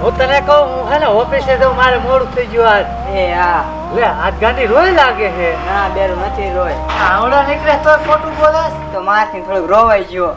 હા તને કહું હું હે ને ઓફિસે તો મારે મોડું થઈ ગયું આજ. એ હા. લે આજ ગાડી રોય લાગે છે. ના બેરું નથી રોય. આવડો નીકળે તો ખોટું બોલાસ તો મારથી થોડુંક રોવાઈ ગયો.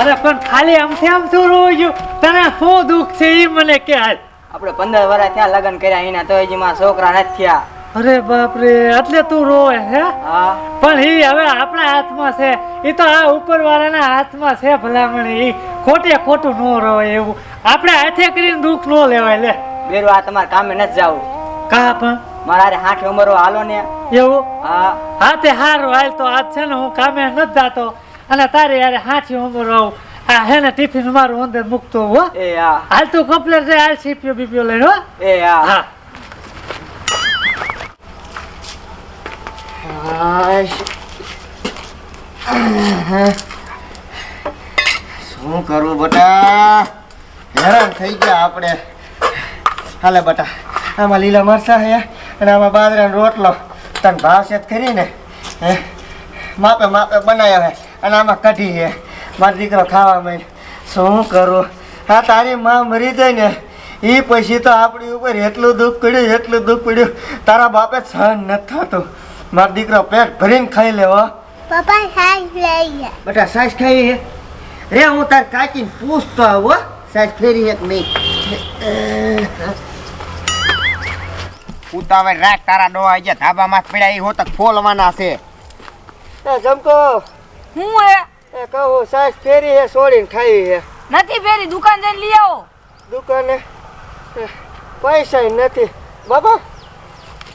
અરે પણ ખાલી આમથી આમ શું રોવાઈ છું તને શું દુઃખ છે એ મને કે આજ આપણે પંદર વર્ષ ત્યાં લગ્ન કર્યા એના તો હજી મારા છોકરા નથી થયા. અરે બાપ રે એટલે તું રોય હે હા. પણ એ હવે આપણા હાથમાં છે. એ તો આ ઉપરવાળાના હાથમાં છે ભલામણ એ ખોટે ખોટું ન રોય એવું. આપણે હાથે કરીને દુઃખ ન લેવાય લે. બેરું આ તમારે કામે નથી જાવું. કા પણ? મારા હારે હાથ ઉંમરો હાલો ને. એવું? હા. હા તે હારું હાલ તો આજ છે ને હું કામે નથી જાતો. અને તારે યારે હાથી ઉમરો આવું. આ હે ને ટિફિન મારું અંદર મૂકતો હો એ હા. હાલ તું કમ્પ્લેટ છે હાલ સીપીઓ બીપીઓ લઈને હો. એ હા. હા. શું કરવું બટા? હેરાન થઈ ગયા આપણે. હાલે બટા આમાં લીલા મરચા હે અને આમાં બાજરાનો રોટલો. તને ભાવ સેત કરીને હે? માપે માપે બનાવ્યો હે અને આમાં કઢી હે મારો દીકરો ખાવા માંડ શું કરું? હા તારી માં મરી જાય ને એ પછી તો આપણી ઉપર એટલું દુઃખ પડ્યું એટલું દુઃખ પડ્યું. તારા બાપે સહન નથી થતું. મારો દીકરો પેટ ભરીને ખાઈ લેવો પપ્પા સાઈઝ લઈ બેટા સાઈઝ ખાઈ હે રે હું તાર કાચીને પૂછતો આવો સાસ ફેરી એક નહીં ઉતાવે રાત તારા ડોહા ધાબા ધાબામાં પડ્યા એ હોતક ફોલવાના છે. એ જમકો. હું હે? એ કહું સાહેબ ફેરી હે છોડીને ખાઈ હે. નથી ફેરી દુકાન જઈને લઈ આવો. દુકાને? પૈસા નથી. બાબા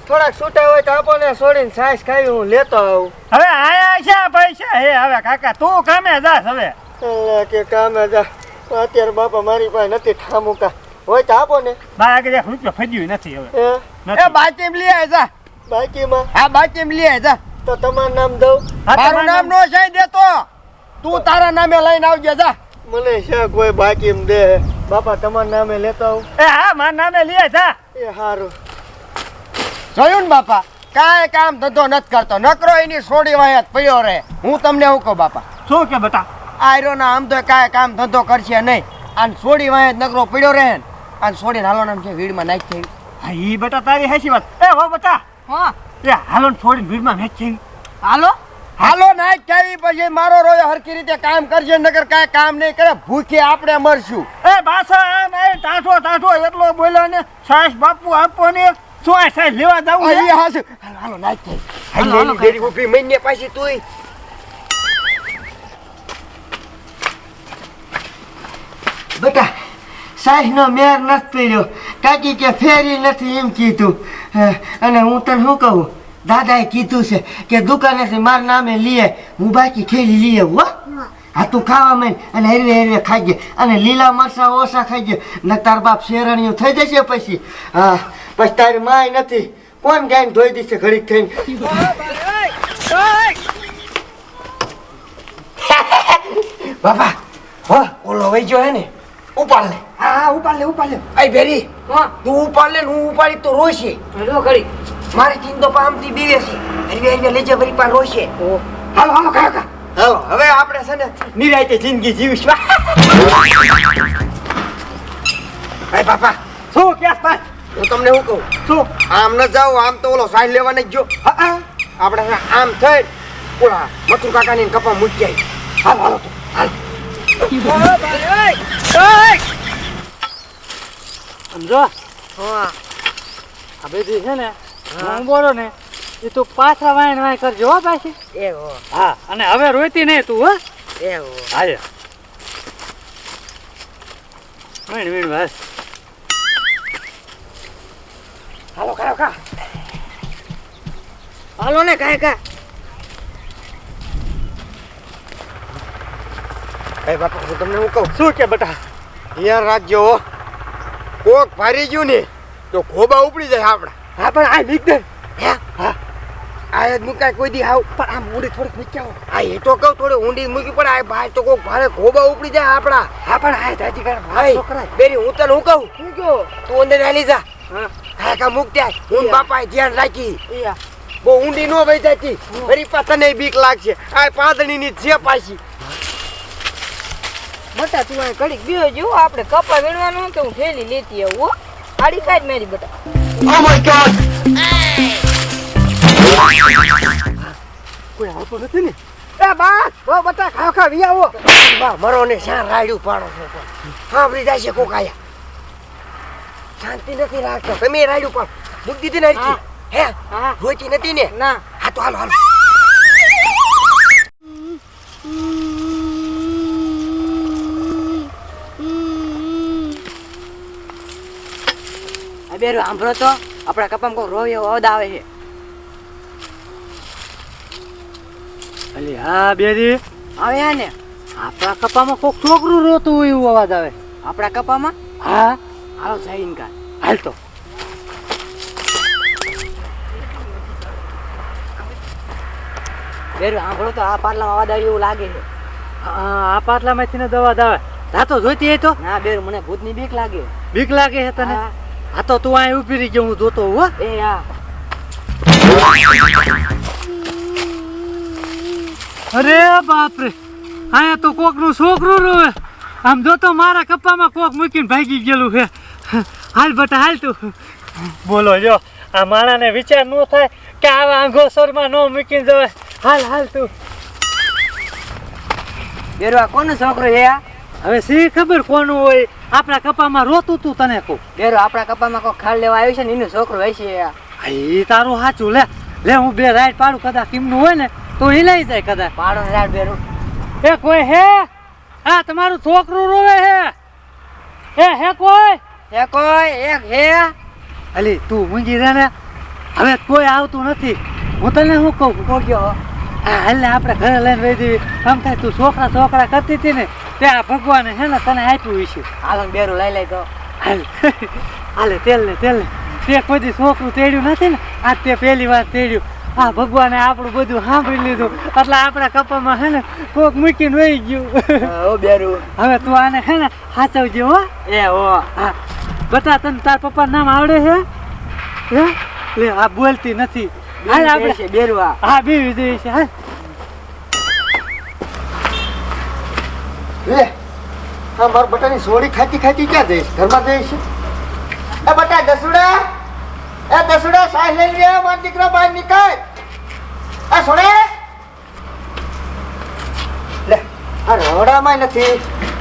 થોડાક છૂટા હોય તો આપો ને છોડીને સાસ ખાઈ હું લેતો આવું. હવે આયા છે પૈસા? હે હવે કાકા તું કામે જાસ હવે. કે કામે જા. અત્યારે બાપા મારી પાસે નથી ઠામુકા હોય તો આપો ને. બા આગળ રૂપિયા ફજ્યું નથી હવે. એ બાચીમ લઈ આય જા. બાકીમાં? હા બાચીમ લઈ આય જા. તો તમારું નામ દઉં? મારું નામ નો છે દેતો. તું તારા નામે લઈને આવજે જા. મને છે કોઈ બાકી દે. બાપા તમારા નામે લેતા આવું? એ હા મારા નામે લઈ જા. એ સારું જોયું ને બાપા? કાંઈ કામ ધંધો નથી કરતો. નકરો એની છોડી વાયા પડ્યો રે હું તમને હું કહું બાપા? શું કે બટા આયરો ના આમ તો કાંઈ કામ ધંધો કરશે નહીં. આને છોડી વાંહે નકરો પડ્યો રહે ને. આને છોડીને હાલો નામ છે વીડમાં નાખી હા ઈ બેટા તારી હેસી વાત. એ હો બેટા. હા. એ હાલો ને છોડીને ભીડમાં નાખી હાલો? હાલો નાખ ચાવી પછી મારો રોયો હરકી રીતે કામ કરશે નગર કાંઈ કામ નહીં કરે. ભૂખે આપણે મરશું. એ બાસા એમ એ ટાઢો ટાઢો એટલો બોલ્યો ને સાસ બાપુ આપો ને શું આ સાસ લેવા જાવું હાલો નાખ ચાવી હાલો, હાલો, ઘેરી ઊભી મહિને પાછી તુંય. બેટા સાહેબનો મેર નથી પડ્યો. કાકી કે ફેરી નથી એમ કીધું. હે, અને હું તને શું કહું? દાદાએ કીધું છે કે દુકાનેથી મારા નામે લઈએ હું બાકી ખેલી લઈએ હો. હા. તું ખાવા માંડ અને હેરવે હેરવે ખાજે અને લીલા મરસા ઓછા ખાજે ને તાર બાપ શેરણીયું થઈ જશે પછી. હા પછી તારી માય નથી. કોણ ગાયને ધોઈ દેશે ઘડીક થઈને? બાપા હો ઓલો વહી ગયો હે ને. ઉપાડ લે હા ઉપાડ લે ઉપાડ લે. આઈ બેરી હા. તું ઉપાડ લે હું ઉપાડી તો રોશે રો કરી મારી ચિંતો પામતી બીવે છે. હરવે હરવે લેજે વરી પા રોશે હાલો હાલો કાકા હાલો હવે આપણે છે ને નિરાયતે જિંદગી જીવીશું. ભાઈ બાપા. શું કેસ ભાઈ? હું તમને શું કહું? શું? આમ ન જાવ આમ તો ઓલો સાઈડ લેવાને ગયો. હા. આપણે આમ થઈ ઓલા મથુર કાકાની કપા મૂકી જાય હાલ હાલો તો. હાલ સમજો? આ બધી છે ને હું બોલો ને એ તું પાછા વાઈન વાઈ કરજો હો પાછી. એવો હા. અને હવે રોઈતી નહીં તું હો. એવો હાલે વીણ વીણ બસ. હાલો કાયો કા હાલો ને કાય કા એ બાપા હું તમને હું કહું? શું કે બેટા? યાર રાખજો કોક ભારી ગયું ને તો ખોબા ઉપડી જાય આપણા હા પણ આ નીક દે. હા? આ જ મુકાય કોઈ દી આવ પણ આમ ઊંડી થોડીક મૂક્યા હા એ તો કહું થોડી ઊંડી મૂકી પણ આ ભાઈ તો કોક ભારે ખોબા ઉપડી જાય આપણા હા પણ આ દાદી કરે ભાઈ છોકરા બેરી હું તને હું કહું? શું કહો? તું અંદર હાલી જા. હા. કા મૂક ત્યાં. હું બાપા ધ્યાન રાખી. બહુ ઊંડી નો વહી જતી. ફરી પાછા નહીં બીક લાગશે. આ પાંદડીની છે પાછી. બટા તું અહીં ઘડીક બીઓ જો આપણે કપા વીણવાનું તો હું થેલી લેતી આવું હો. આડી કાઢ મારી બટા. કોઈ આવતો નથી ને? એ બા બો બટા ખાવ ખાવ વી આવો. બા મરો ને શા રાડ્યું પાડો છો સાંભળી જાય છે કોક આયા. શાંતિ નથી રાખતો. તમે રાડ્યું પાડો. મૂકી દીધી ને હા. રોતી નથી ને? ના. હા તો હાલો હાલો. બેરો સાંભળો તો આપણા કપામાં કોઈ રોવ એવો અવાજ આવે છે. અલી હા બેરી. આવે હા ને. આપણા કપામાં કોક છોકરું રોતું હોય એવું અવાજ આવે. આપણા કપામાં? હા. હાલો જઈને કા હાલ તો. બેરો સાંભળો તો આ પાટલામાં અવાજ આવે એવું લાગે છે. આ પાટલામાંથી ને દવા દાવે. રાતો જોઈતી હોય તો. ના બેરો મને ભૂતની બીક લાગે. બીક લાગે છે તને. આ તો તું અહીં ઊભી રહી ગયો હું જોતો હો. એ હા. અરે બાપ રે અહીંયા તો કોકનું છોકરું રોવે આમ જોતો મારા કપ્પામાં કોક મૂકીને ભાગી ગયેલું છે. હાલ બટા હાલ તું. બોલો જો આ માણાને વિચાર ન થાય કે આવા આંગોસરમાં ન મૂકીને જવાય. હાલ હાલ તું. બેરવા કોનો છોકરો હે આ? હવે સી ખબર કોનું હોય? આપણા કપામાં રોતું તું તને કહું. બેરો આપણા કપામાં કોઈ ખાડ લેવા આવ્યું છે ને એનો છોકરો હોય છે. એ તારું સાચું લે. લે હું બે રાઈડ પાડું કદાચ કિમનું હોય ને તો હિલાઈ જાય કદાચ. પાડો રાઈડ બેરો. એ કોઈ હે? હા તમારું છોકરું રોવે હે? એ હે કોઈ? હે કોઈ? એક હે? અલી તું મૂંગી રહે ને. હવે કોઈ આવતું નથી. હું તને શું કહું? કહો હા હાલ ને આપણે ઘરે લઈને વહી દેવી આમ થાય તું છોકરા છોકરા કરતી હતી ને ત્યાં ભગવાને છે ને તને આપ્યું છે હાલો બેરું લઈ લઈ તો હાલ. હાલે તેલ ને તેલ ને. તે કોઈ દી છોકરું તેડ્યું નથી ને? આજ તે પહેલી વાર તેડ્યું. આ ભગવાને આપણું બધું સાંભળી લીધું. એટલે આપણા કપામાં છે ને કોક મૂકીને વહી ગયું. ઓ બેરું. હવે તું આને છે ને સાચવજે હો. એ હો. હા. બતા તને તાર પપ્પા નામ આવડે છે? હે? લે આ બોલતી નથી. હાલ આપણે છે બેરો આ. હા બીવી જઈએ છે હાલ. લે હા માર બટાની સોળી ખાતી ખાતી ક્યાં જઈશ? ઘરમાં જઈશ? એ બટા દસુડા એ દસુડા સાહ લઈ લે, માર દીકરો બહાર નીકળ. એ સોડે લે, આ રોડામાં નથી,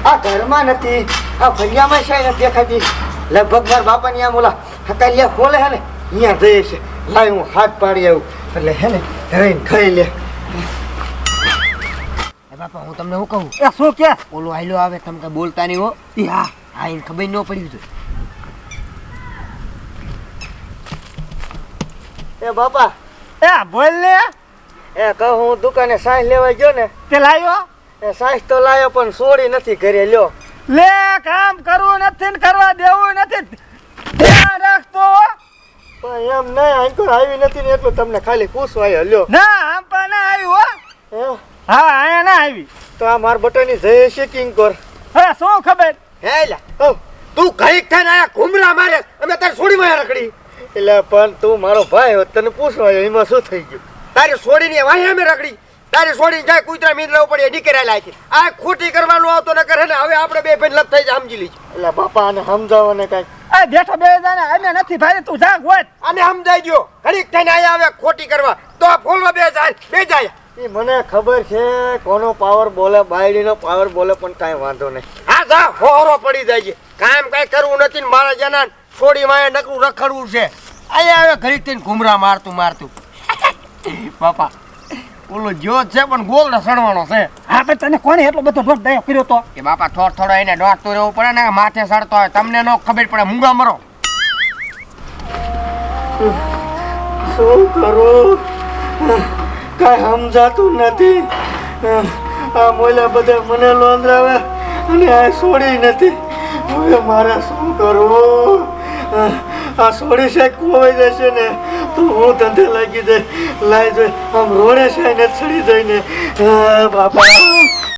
આ ઘરમાં નથી, આ ફરિયામાં છે નથી દેખાતી. લગભગ મારા બાપાની બોલા હતા હકાલિયા ખોલે હે ને, અહીંયા જઈશ. લાય હું હાથ પાડી આવું. એટલે હે ને રહીને ખાઈ લે. બાપા હું તમને શું કહું? એ શું કે? ઓલો આયલો આવે તમે કઈ બોલતા નહીં હો. એ હા. હા એને ખબર ન પડી તો. એ બાપા. એ બોલ ને. એ કહું હું દુકાને સાહ લેવા ગયો ને. તે લાવ્યો એ સાસ તો લાવ્યો પણ સોડી નથી ઘરે લ્યો. લે કામ કરવું નથી ને કરવા દેવું નથી. ધ્યાન રાખતો પણ એમ નહીં આંકો આવી નથી ને એટલું તમને ખાલી પૂછવા આવ્યો લ્યો. ના આમ પણ ના આવ્યું હો? હે? અહીંયા ના આવી. તો આ માર બટાની જય છે કિંકોર હે શું ખબર? હે લા. તું ઘડીક થઈને આયા ઘુમરા મારે. અમે તારી છોડી માં રખડી. એટલે પણ તું મારો ભાઈ હો તને પૂછવા એમાં શું થઈ ગયું? તારી છોડીની વાહે અમે રખડી. તારી છોડીને જાય કૂતરા મીંદરા પડે એ નીકળ્યા છે. આ ખોટી કરવાનું આવતો ન કરે ને હવે આપણે બે ભાઈ લપ થઈ જાય સમજી લીધું એટલે બાપા આને સમજાવો ને કાંઈક આ બેઠો બે જાને અમે નથી ભાઈ તું જા ગોત અને સમજાઈ ગયો ઘડીક થઈને આયા હવે ખોટી કરવા. તો આ ફોલવા બે જાય બે જાય. એ મને ખબર છે કોનો પાવર બોલે બાયડીનો પાવર બોલે પણ કાંઈ વાંધો નહીં. હા જા હોરો પડી જાય છે. કામ કઈ કરવું નથી ને મારા જના છોડી માએ નકરું રખડવું છે. અહીંયા હવે ઘરી થઈને ઘુમરા મારતું મારતું. બાપા ઓલો જ્યોત છે પણ ગોલ સડવાનો છે. હા પણ તને કોને એટલો બધો દોઢ દયો કર્યો તો? કે બાપા થોડ થોડો એને દોડતું રહેવું પડે ને માથે સડતો હોય તમને નો ખબર પડે મૂંગા મરો. શું કરું? કાંઈ સમજાતું નથી. આ મોલા બધા મને લોંદરાવે અને આ છોડી નથી. હવે મારે શું કરવું? આ સોડી સાહેબ ખોવાઈ જશે ને તો હું ધંધે લાગી જાય, લાઈ જાય. આમ રોડે છે ને ચડી જઈને બાપા.